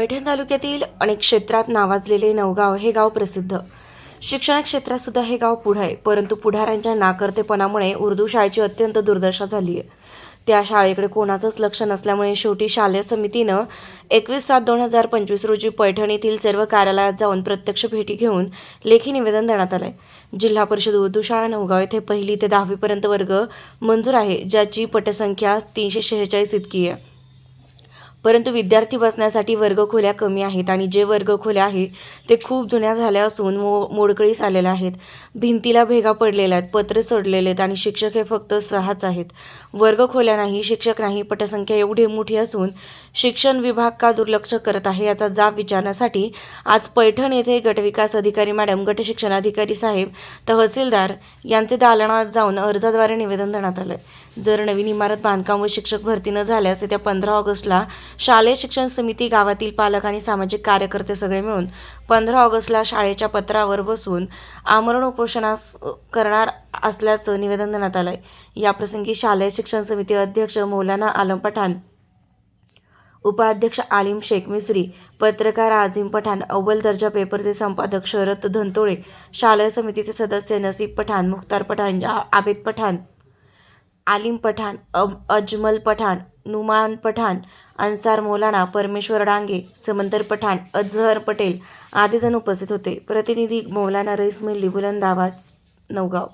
पैठण तालुक्यातील अनेक क्षेत्रात नावाजलेले नवगाव हे गाव प्रसिद्ध. शिक्षण क्षेत्रातसुद्धा हे गाव पुढं आहे परंतु पुढाऱ्यांच्या नाकर्तेपणामुळे उर्दू शाळेची अत्यंत दुर्दशा झाली आहे. त्या शाळेकडे कोणाचंच लक्ष नसल्यामुळे शेवटी शालेय समितीनं एकवीस सात दोन हजार पंचवीस रोजी पैठण येथील सर्व कार्यालयात जाऊन प्रत्यक्ष भेटी घेऊन लेखी निवेदन देण्यात आलं आहे जिल्हा परिषद उर्दू शाळा नवगाव येथे पहिली ते दहावीपर्यंत वर्ग मंजूर आहे ज्याची पटसंख्या तीनशे शेहेचाळीस इतकी आहे. परंतु विद्यार्थी बसण्यासाठी वर्गखोल्या कमी आहेत आणि जे वर्गखोल्या आहेत ते खूप जुन्या झाल्या असून मो मोडकळीस आलेल्या आहेत. भिंतीला भेगा पडलेल्या आहेत पत्रे सोडलेले आहेत आणि शिक्षक हे फक्त सहाच आहेत. वर्गखोल्या नाही शिक्षक नाही पटसंख्या एवढी मोठी असून शिक्षण विभाग का दुर्लक्ष करत आहे याचा जाब विचारण्यासाठी आज पैठण येथे गटविकास अधिकारी मॅडम गट शिक्षणाधिकारी साहेब तहसीलदार यांचे दालनात जाऊन अर्जाद्वारे निवेदन देण्यात आलं जर नवीन इमारत बांधकाम व शिक्षक भरती न झाल्यास येत्या पंधरा ऑगस्टला शालेय शिक्षण समिती गावातील पालक आणि सामाजिक कार्यकर्ते सगळे मिळून पंधरा ऑगस्टला शाळेच्या पत्रावर बसून आमरण उपोषणास करणार असल्याचं निवेदन देण्यात आलंय. याप्रसंगी शालेय शिक्षण समिती अध्यक्ष मौलाना आलम पठाण उपाध्यक्ष आलिम शेख मिस्री पत्रकार आझिम पठाण अव्वल दर्जा पेपरचे संपादक शरद धनतोळे शालेय समितीचे सदस्य नसीब पठाण मुख्तार पठाण आबेद पठाण आलिम पठाण अब अजमल पठाण नुमान पठाण अन्सार मौलाना परमेश्वर डांगे समंतर पठाण अजहर पटेल आदी जण उपस्थित होते. प्रतिनिधी मौलाना रईस मिल्ली बुलंदाबाद नवगाव